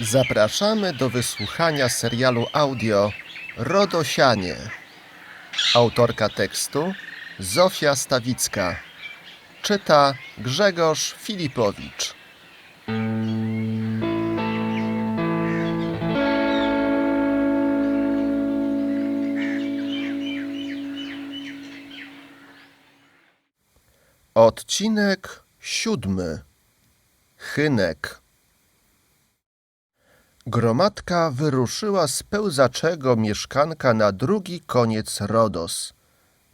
Zapraszamy do wysłuchania serialu audio Rodosianie. Autorka tekstu Zofia Stawicka. Czyta Grzegorz Filipowicz. Odcinek siódmy. Chynek. Gromadka wyruszyła z pełzaczego mieszkanka na drugi koniec Rodos.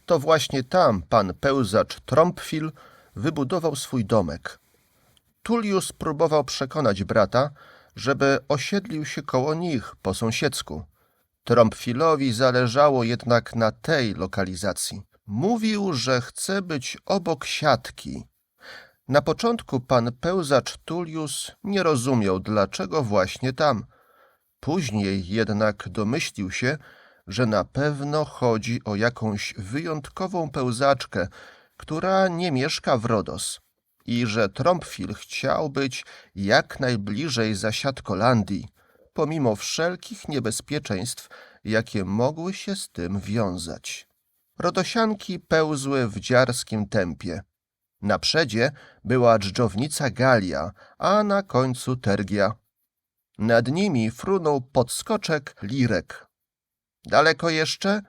To właśnie tam pan pełzacz Trompfil wybudował swój domek. Tullius próbował przekonać brata, żeby osiedlił się koło nich po sąsiedzku. Trompfilowi zależało jednak na tej lokalizacji. Mówił, że chce być obok siatki. Na początku pan pełzacz Tullius nie rozumiał, dlaczego właśnie tam. Później jednak domyślił się, że na pewno chodzi o jakąś wyjątkową pełzaczkę, która nie mieszka w Rodos i że Trompfil chciał być jak najbliżej zasiadkolandii, pomimo wszelkich niebezpieczeństw, jakie mogły się z tym wiązać. Rodosianki pełzły w dziarskim tempie. Na przedzie była dżdżownica Galia, a na końcu Tergia. Nad nimi frunął podskoczek Lirek. Daleko jeszcze?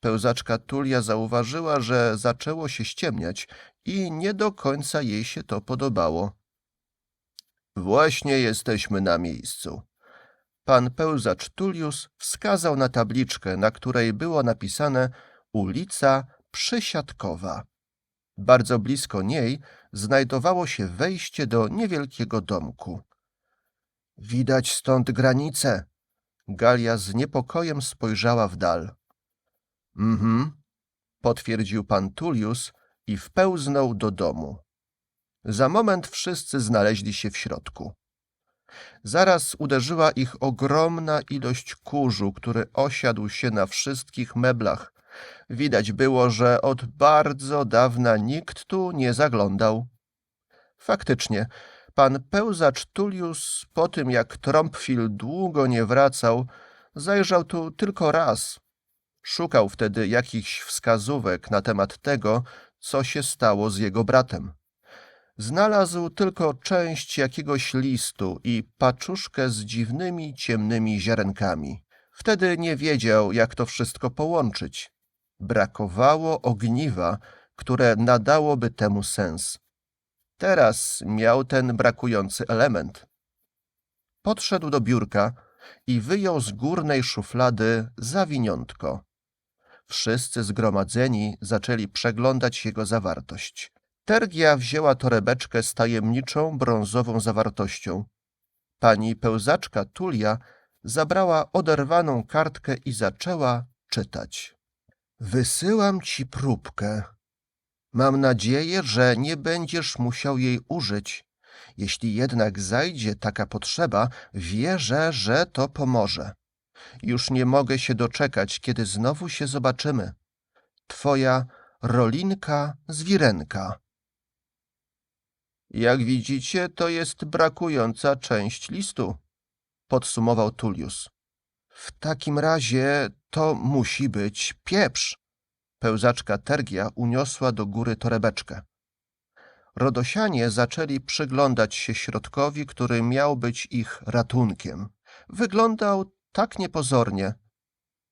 Pełzaczka Tulia zauważyła, że zaczęło się ściemniać i nie do końca jej się to podobało. Właśnie jesteśmy na miejscu. Pan pełzacz Tullius wskazał na tabliczkę, na której było napisane ulica Przysiadkowa. Bardzo blisko niej znajdowało się wejście do niewielkiego domku. Widać stąd granicę. Galia z niepokojem spojrzała w dal. Mhm, potwierdził pan Tullius i wpełznął do domu. Za moment wszyscy znaleźli się w środku. Zaraz uderzyła ich ogromna ilość kurzu, który osiadł się na wszystkich meblach. Widać było, że od bardzo dawna nikt tu nie zaglądał. Faktycznie, pan pełzacz Tullius, po tym jak Trompfil długo nie wracał, zajrzał tu tylko raz. Szukał wtedy jakichś wskazówek na temat tego, co się stało z jego bratem. Znalazł tylko część jakiegoś listu i paczuszkę z dziwnymi, ciemnymi ziarenkami. Wtedy nie wiedział, jak to wszystko połączyć. Brakowało ogniwa, które nadałoby temu sens. Teraz miał ten brakujący element. Podszedł do biurka i wyjął z górnej szuflady zawiniątko. Wszyscy zgromadzeni zaczęli przeglądać jego zawartość. Tergia wzięła torebeczkę z tajemniczą brązową zawartością. Pani pełzaczka Tulia zabrała oderwaną kartkę i zaczęła czytać. Wysyłam ci próbkę. Mam nadzieję, że nie będziesz musiał jej użyć. Jeśli jednak zajdzie taka potrzeba, wierzę, że to pomoże. Już nie mogę się doczekać, kiedy znowu się zobaczymy. Twoja Rolinka Zwirenka. Jak widzicie, to jest brakująca część listu, podsumował Tullius. W takim razie to musi być pieprz. Pełzaczka Tergia uniosła do góry torebeczkę. Rodosianie zaczęli przyglądać się środkowi, który miał być ich ratunkiem. Wyglądał tak niepozornie.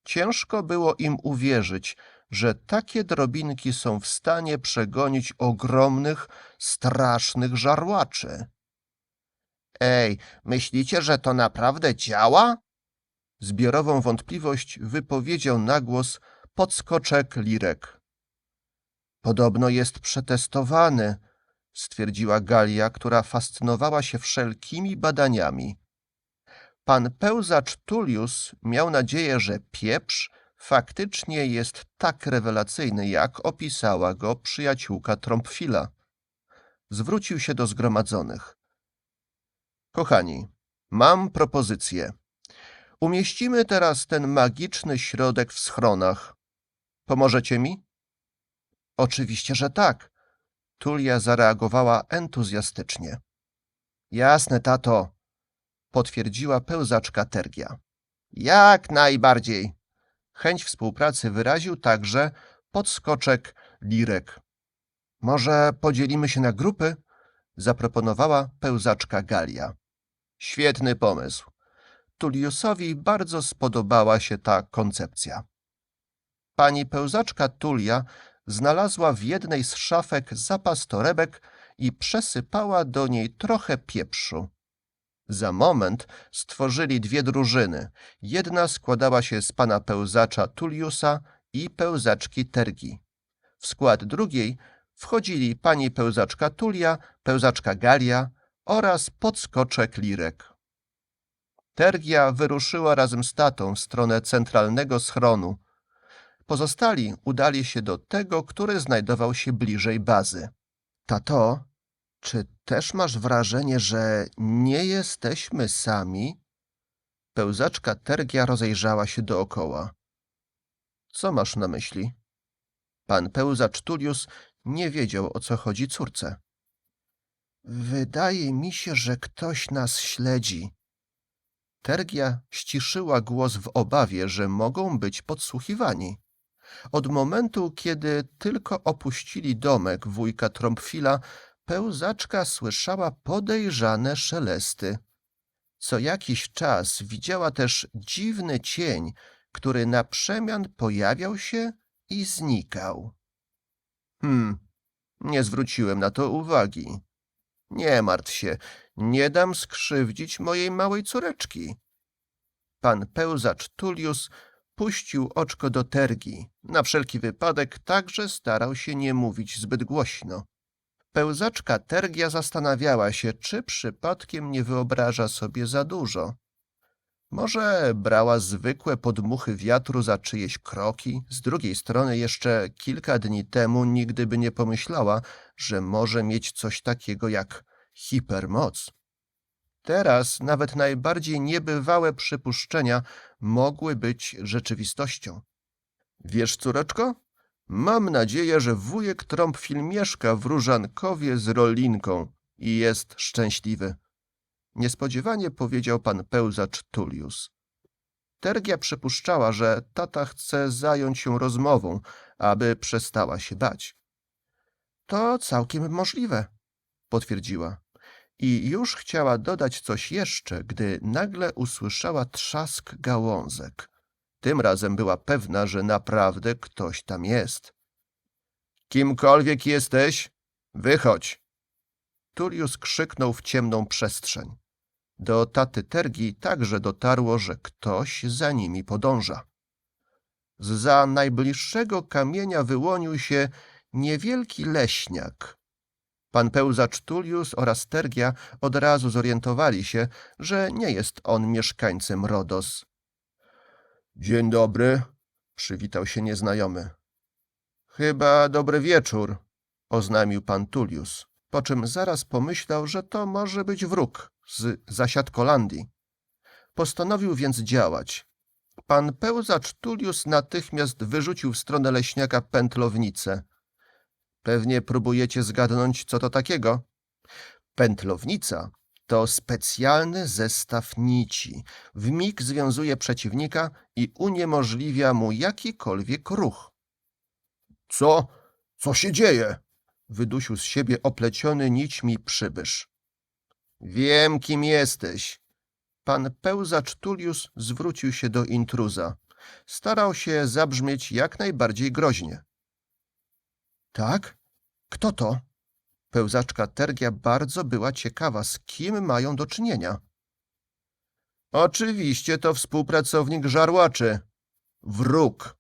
Ciężko było im uwierzyć, że takie drobinki są w stanie przegonić ogromnych, strasznych żarłaczy. Ej, myślicie, że to naprawdę działa? Zbiorową wątpliwość wypowiedział na głos podskoczek Lirek. Podobno jest przetestowany, stwierdziła Galia, która fascynowała się wszelkimi badaniami. Pan pełzacz Tullius miał nadzieję, że pieprz faktycznie jest tak rewelacyjny, jak opisała go przyjaciółka Trompfila. Zwrócił się do zgromadzonych. Kochani, mam propozycję. Umieścimy teraz ten magiczny środek w schronach. Pomożecie mi? Oczywiście, że tak. Tulia zareagowała entuzjastycznie. Jasne, tato. potwierdziła pełzaczka Tergia. Jak najbardziej. Chęć współpracy wyraził także podskoczek Lirek. Może podzielimy się na grupy? Zaproponowała pełzaczka Galia. Świetny pomysł. Tulliusowi bardzo spodobała się ta koncepcja. Pani pełzaczka Tulia znalazła w jednej z szafek zapas torebek i przesypała do niej trochę pieprzu. Za moment stworzyli dwie drużyny. Jedna składała się z pana pełzacza Tulliusa i pełzaczki Tergi. W skład drugiej wchodzili pani pełzaczka Tulia, pełzaczka Galia oraz podskoczek Lirek. Tergia wyruszyła razem z tatą w stronę centralnego schronu. Pozostali udali się do tego, który znajdował się bliżej bazy. Tato, czy też masz wrażenie, że nie jesteśmy sami? Pełzaczka Tergia rozejrzała się dookoła. Co masz na myśli? Pan pełzacz Tullius nie wiedział, o co chodzi córce. Wydaje mi się, że ktoś nas śledzi. Tergia ściszyła głos w obawie, że mogą być podsłuchiwani. Od momentu, kiedy tylko opuścili domek wujka Trąbfila, pełzaczka słyszała podejrzane szelesty. Co jakiś czas widziała też dziwny cień, który na przemian pojawiał się i znikał. Hmm, nie zwróciłem na to uwagi. Nie martw się, nie dam skrzywdzić mojej małej córeczki. Pan pełzacz Tullius puścił oczko do tergi. Na wszelki wypadek także starał się nie mówić zbyt głośno. Pełzaczka Tergia zastanawiała się, czy przypadkiem nie wyobraża sobie za dużo. Może brała zwykłe podmuchy wiatru za czyjeś kroki, z drugiej strony jeszcze kilka dni temu nigdy by nie pomyślała, że może mieć coś takiego jak hipermoc. Teraz nawet najbardziej niebywałe przypuszczenia mogły być rzeczywistością. Wiesz, córeczko? Mam nadzieję, że wujek Trąbfil mieszka w Różankowie z Rolinką i jest szczęśliwy. Niespodziewanie powiedział pan pełzacz Tullius. Tergia przypuszczała, że tata chce zająć się rozmową, aby przestała się bać. To całkiem możliwe, potwierdziła. I już chciała dodać coś jeszcze, gdy nagle usłyszała trzask gałązek. Tym razem była pewna, że naprawdę ktoś tam jest. Kimkolwiek jesteś, wychodź! Tullius krzyknął w ciemną przestrzeń. Do taty Tergi także dotarło, że ktoś za nimi podąża. Za najbliższego kamienia wyłonił się niewielki leśniak. Pan pełzacz Tullius oraz Tergia od razu zorientowali się, że nie jest on mieszkańcem Rodos. Dzień dobry, przywitał się nieznajomy. Chyba dobry wieczór, oznajmił pan Tullius, po czym zaraz pomyślał, że to może być wróg z zasiadkolandii. Postanowił więc działać. Pan pełzacz Tullius natychmiast wyrzucił w stronę leśniaka pętlownicę. Pewnie próbujecie zgadnąć, co to takiego. Pętlownica to specjalny zestaw nici. W mig związuje przeciwnika i uniemożliwia mu jakikolwiek ruch. Co? Co się dzieje? Wydusił z siebie opleciony nićmi przybysz. Wiem, kim jesteś. Pan pełzacz Tullius zwrócił się do intruza. Starał się zabrzmieć jak najbardziej groźnie. Tak? Kto to? Pełzaczka Tergia bardzo była ciekawa, z kim mają do czynienia. Oczywiście to współpracownik żarłaczy. Wróg.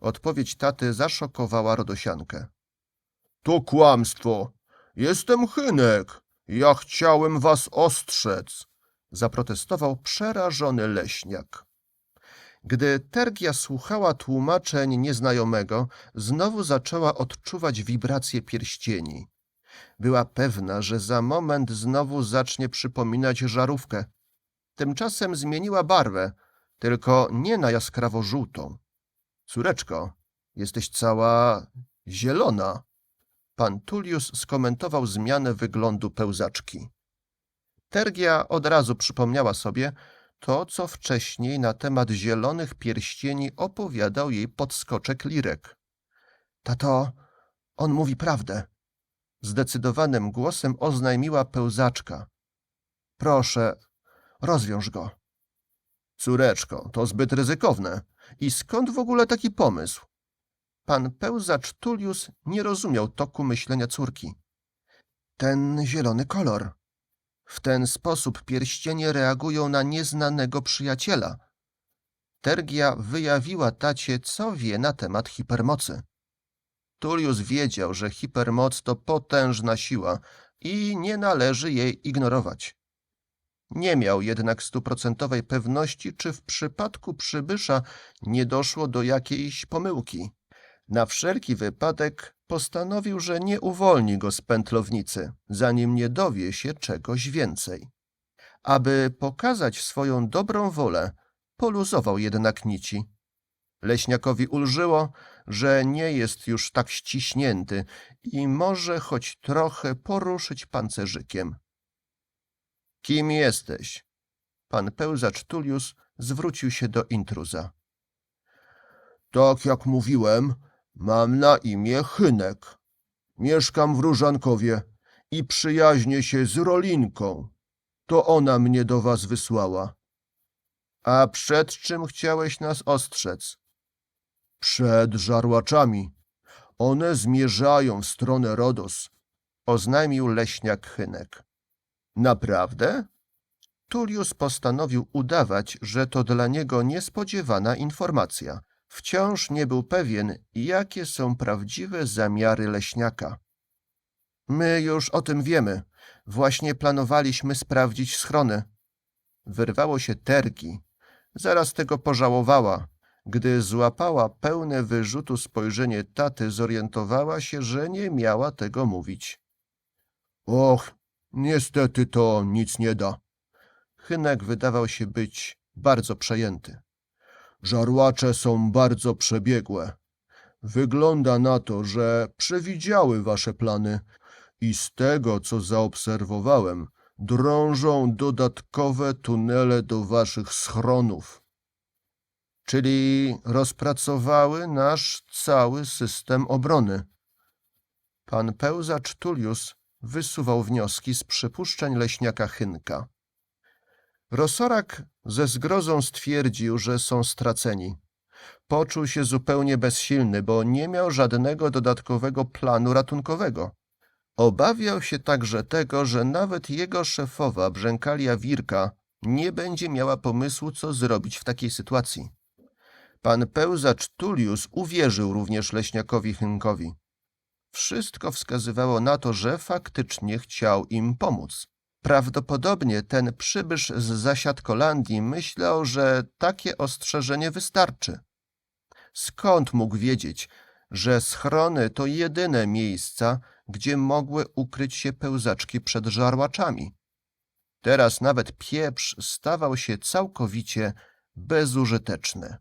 Odpowiedź taty zaszokowała Rodosiankę. To kłamstwo. Jestem Chynek. Ja chciałem was ostrzec. Zaprotestował przerażony leśniak. Gdy Tergia słuchała tłumaczeń nieznajomego, znowu zaczęła odczuwać wibracje pierścieni. Była pewna, że za moment znowu zacznie przypominać żarówkę. Tymczasem zmieniła barwę, tylko nie na jaskrawo żółtą. Córeczko, jesteś cała zielona. Pan Tullius skomentował zmianę wyglądu pełzaczki. Tergia od razu przypomniała sobie to, co wcześniej na temat zielonych pierścieni opowiadał jej podskoczek Lirek. Tato, on mówi prawdę. Zdecydowanym głosem oznajmiła pełzaczka. Proszę, rozwiąż go. Córeczko, to zbyt ryzykowne. I skąd w ogóle taki pomysł? Pan pełzacz Tullius nie rozumiał toku myślenia córki. Ten zielony kolor. W ten sposób pierścienie reagują na nieznanego przyjaciela. Tergia wyjawiła tacie, co wie na temat hipermocy. Tullius wiedział, że hipermoc to potężna siła i nie należy jej ignorować. Nie miał jednak stuprocentowej pewności, czy w przypadku przybysza nie doszło do jakiejś pomyłki. Na wszelki wypadek postanowił, że nie uwolni go z pętlownicy, zanim nie dowie się czegoś więcej. Aby pokazać swoją dobrą wolę, poluzował jednak nici. Leśniakowi ulżyło, że nie jest już tak ściśnięty i może choć trochę poruszyć pancerzykiem. Kim jesteś? Pan pełzacz Tullius zwrócił się do intruza. Tak jak mówiłem, mam na imię Chynek. Mieszkam w Różankowie i przyjaźnię się z Rolinką. To ona mnie do was wysłała. A przed czym chciałeś nas ostrzec? Przed żarłaczami. One zmierzają w stronę Rodos, oznajmił leśniak Chynek. Naprawdę? Tullius postanowił udawać, że to dla niego niespodziewana informacja. Wciąż nie był pewien, jakie są prawdziwe zamiary leśniaka. My już o tym wiemy. Właśnie planowaliśmy sprawdzić schrony. Wyrwało się tergi. Zaraz tego pożałowała. Gdy złapała pełne wyrzutu spojrzenie taty, zorientowała się, że nie miała tego mówić. Och, niestety to nic nie da. Chynek wydawał się być bardzo przejęty. Żarłacze są bardzo przebiegłe. Wygląda na to, że przewidziały wasze plany i z tego, co zaobserwowałem, drążą dodatkowe tunele do waszych schronów. Czyli rozpracowały nasz cały system obrony. Pan pełzacz Tullius wysuwał wnioski z przypuszczeń leśniaka Chynka. Rosorak ze zgrozą stwierdził, że są straceni. Poczuł się zupełnie bezsilny, bo nie miał żadnego dodatkowego planu ratunkowego. Obawiał się także tego, że nawet jego szefowa Brzękalia Wirka nie będzie miała pomysłu, co zrobić w takiej sytuacji. Pan pełzacz Tullius uwierzył również leśniakowi Hynkowi. Wszystko wskazywało na to, że faktycznie chciał im pomóc. Prawdopodobnie ten przybysz z zasiadkolandii myślał, że takie ostrzeżenie wystarczy. Skąd mógł wiedzieć, że schrony to jedyne miejsca, gdzie mogły ukryć się pełzaczki przed żarłaczami? Teraz nawet pieprz stawał się całkowicie bezużyteczny.